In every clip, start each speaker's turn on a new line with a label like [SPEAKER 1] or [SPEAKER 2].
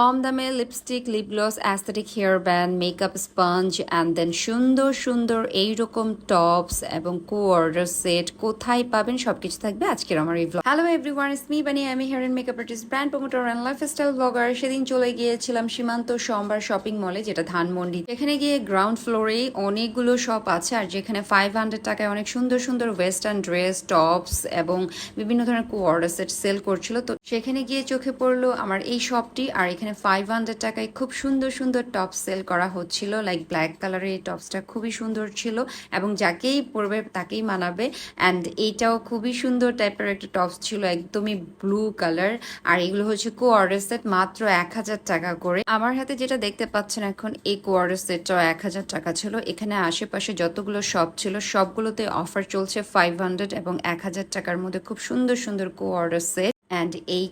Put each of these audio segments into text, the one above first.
[SPEAKER 1] কম দামে lipstick lip gloss aesthetic hair band makeup sponge and then সুন্দর সুন্দর এইরকম টপস এবং কো অর্ডার সেট কোথায় পাবেন সবকিছু থাকবে আজকের আমার এই ব্লগ হ্যালো এভরিওয়ান স্মি বানি আমি hair and makeup artist brand promoter and lifestyle blogger সেদিন চলে গিয়েছিলাম সীমান্ত সোমবার শপিং মলে যেটা ধানমন্ডি। এখানে গিয়ে গ্রাউন্ড ফ্লোরে অনেকগুলো শপ আছে, আর যেখানে ফাইভ হান্ড্রেড টাকায় অনেক সুন্দর সুন্দর ওয়েস্টার্ন ড্রেস টপস এবং বিভিন্ন ধরনের কো অর্ডার সেট সেল করছিল। তো সেখানে গিয়ে চোখে পড়ল আমার এই শপটি আর এখানে ফাইভ হান্ড্রেড টাকায় খুব সুন্দর সুন্দর টপ সেল করা হচ্ছিল। লাইক ব্ল্যাক কালারের এই টপসটা খুবই সুন্দর ছিল এবং যাকেই পরবে তাকেই মানাবে। অ্যান্ড এইটাও খুবই সুন্দর টাইপের একটা টপস ছিল, একদমই ব্লু কালার আর এগুলো হচ্ছে কো অর্ডার সেট মাত্র এক হাজার টাকা করে। আমার হাতে যেটা দেখতে পাচ্ছেন এখন, এই কো অর্ডার সেটটাও এক হাজার টাকা ছিল। এখানে আশেপাশে যতগুলো শপ ছিল, সবগুলোতে অফার চলছে ফাইভ হান্ড্রেড এবং এক হাজার টাকার মধ্যে খুব সুন্দর সুন্দর কো অর্ডার সেট অ্যান্ড এই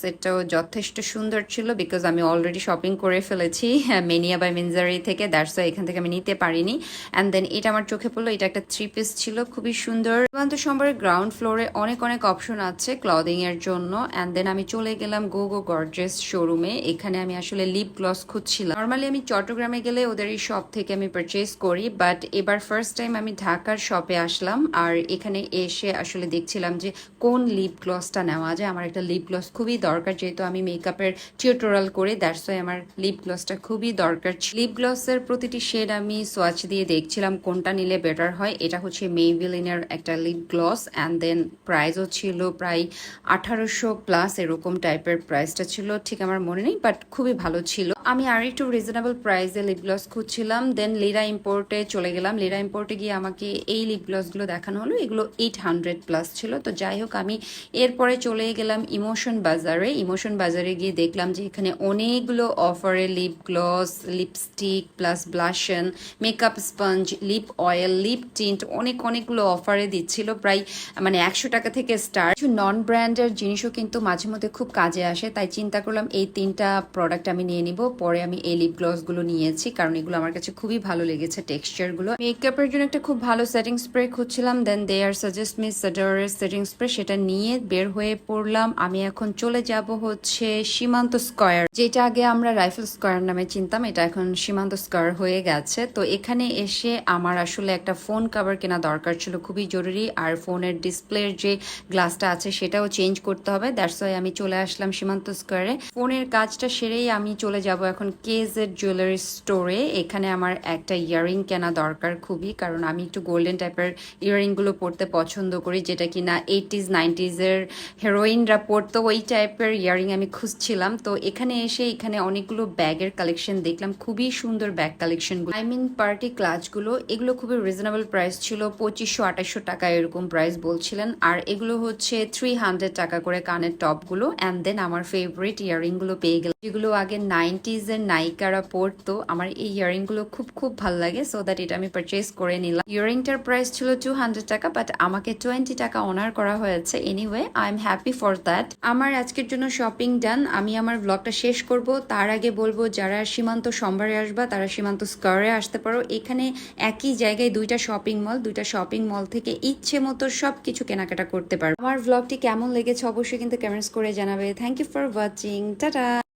[SPEAKER 1] সেটটাও যথেষ্ট সুন্দর ছিল বিকজ আমি অলরেডি শপিং করে ফেলেছি মেনিয়া বাই মিনজারি থেকে দ্যাটস এখান থেকে আমি নিতে পারিনি। অ্যান্ড দেন এটা আমার চোখে পড়ল, এটা একটা থ্রি পিস ছিল, খুবই সুন্দর। সীমান্ত সম্বরের গ্রাউন্ড ফ্লোরে অনেক অনেক অপশন আছে ক্লদিং এর জন্য। অ্যান্ড দেন আমি চলে গেলাম গো গো গর্জেস শোরুমে এখানে আমি আসলে লিপ গ্লস খুঁজছিলাম। নর্মালি আমি চট্টগ্রামে গেলে ওদের এই শপ থেকে আমি পারচেস করি বাট এবার ফার্স্ট টাইম আমি ঢাকার শপে আসলাম। আর এখানে এসে আসলে দেখছিলাম যে কোন লিপ গ্লসটা নেওয়া যায় একটা লিপ গ্লস খুবই দরকার, যেহেতু আমি মেকআপের টিউটোরিয়াল করে দ্যাটস ওয়াই আমার লিপ গ্লসটা খুবই দরকার লিপ গ্লসের প্রতিটি শেড আমি সোয়াচ দিয়ে দেখছিলাম, কোনটা নিলে বেটার হয়। এটা হচ্ছে মেইভিলিনের একটা লিপ গ্লস অ্যান্ড দেন প্রাইসও ছিল প্রায় আঠারোশো প্লাস এরকম টাইপের প্রাইসটা ছিল। ঠিক আমার মনে নেই বাট খুবই ভালো ছিল। আমি আর একটু রিজনেবল প্রাইসে লিপ গ্লস খুঁজছিলাম দেন লিরা ইম্পোর্টে চলে গেলাম। লিরা ইম্পোর্টে গিয়ে আমাকে এই লিপ গ্লসগুলো দেখানো হলো, এগুলো এইট হান্ড্রেড প্লাস ছিল। তো যাই হোক, আমি এরপরে চলে গেলাম ইমোশন বাজারে ইমোশন বাজারে গিয়ে দেখলাম যে এখানে অনেকগুলো অফারে lip gloss lipstick plus blush on makeup sponge lip oil lip tint অনেক অনেকগুলো অফারে দিচ্ছিল। প্রায় মানে একশো টাকা থেকে স্টার্ট কিছু নন ব্র্যান্ডের জিনিসও কিন্তু মাঝে মধ্যে খুব কাজে আসে, তাই চিন্তা করলাম এই তিনটা প্রোডাক্ট আমি নিয়ে নিব। পরে আমি এই লিপ গ্লসগুলো নিয়েছি, কারণ এগুলো আমার কাছে খুবই ভালো লেগেছে টেক্সচারগুলো মেকআপের জন্য একটা খুব ভালো সেটিং স্প্রে খুঁজছিলাম then they are suggest me সাডারের setting spray সেটা নিয়ে বের হয়ে পড়লাম। আমি এখন চলে যাব হচ্ছে সীমান্ত স্কয়ার যেটা আগে আমরা রাইফেল স্কয়ার নামে চিনতাম, এটা এখন সীমান্ত স্কয়ার হয়ে গেছে। তো এখানে এসে আমার আসলে একটা ফোন কভার কেনা দরকার ছিল, খুবই জরুরি। আর ফোনের ডিসপ্লের যে গ্লাসটা আছে, সেটাও চেঞ্জ করতে হবে। দ্যাটস ওয়াই আমি চলে আসলাম সীমান্ত স্কয়ারে ফোনের কাজটা সেরেই আমি চলে যাব এখন কেজের জুয়েলারি স্টোরে এখানে আমার একটা ইয়ারিং কেনা দরকার খুবই, কারণ আমি একটু গোল্ডেন টাইপের ইয়ারিংগুলো পরতে পছন্দ করি, যেটা কিনা এইটিজ নাইনটিজের হেরোইনরা পরতো ওই টাইপের ইয়ারিং আমি খুঁজছিলাম। তো এখানে এসে এখানে অনেকগুলো ব্যাগের কালেকশন দেখলাম, খুবই সুন্দর bag collection I mean party ক্লাচগুলো এগুলো খুবই রিজনেবল প্রাইস ছিল, পঁচিশশো, আঠাশশো টাকা এরকম প্রাইস বলছিলেন। আর এগুলো হচ্ছে থ্রি হান্ড্রেড টাকা করে কানের টপগুলো অ্যান্ড দেন আমার ফেভারিট ইয়ারিংগুলো পেয়ে গেল যেগুলো আগে নাইনটিজ এর নায়িকারা পরতো আমার এই ইয়ারিংগুলো খুব খুব ভালো লাগে সো দ্যাট এটা আমি পারচেস করে নিলাম। ইয়ারিংটার প্রাইস ছিল টু টাকা বাট আমাকে টোয়েন্টি টাকা অনার করা হয়েছে। Anyway I am happy for that আমার আজকের জন্য শপিং ডান আমি আমার ব্লগটা শেষ করব। তার আগে বলব, যারা সীমান্ত সোমবারে আসবা, তারা সীমান্ত স্কোয়ারে আসতে পারো। এখানে একই জায়গায় দুইটা শপিং মল দুইটা শপিং মল থেকে ইচ্ছে মতো সব কিছু কেনাকাটা করতে পারো। আমার ব্লগটি কেমন লেগেছে অবশ্যই কিন্তু কমেন্টস করে জানাবে। Thank you for watching tata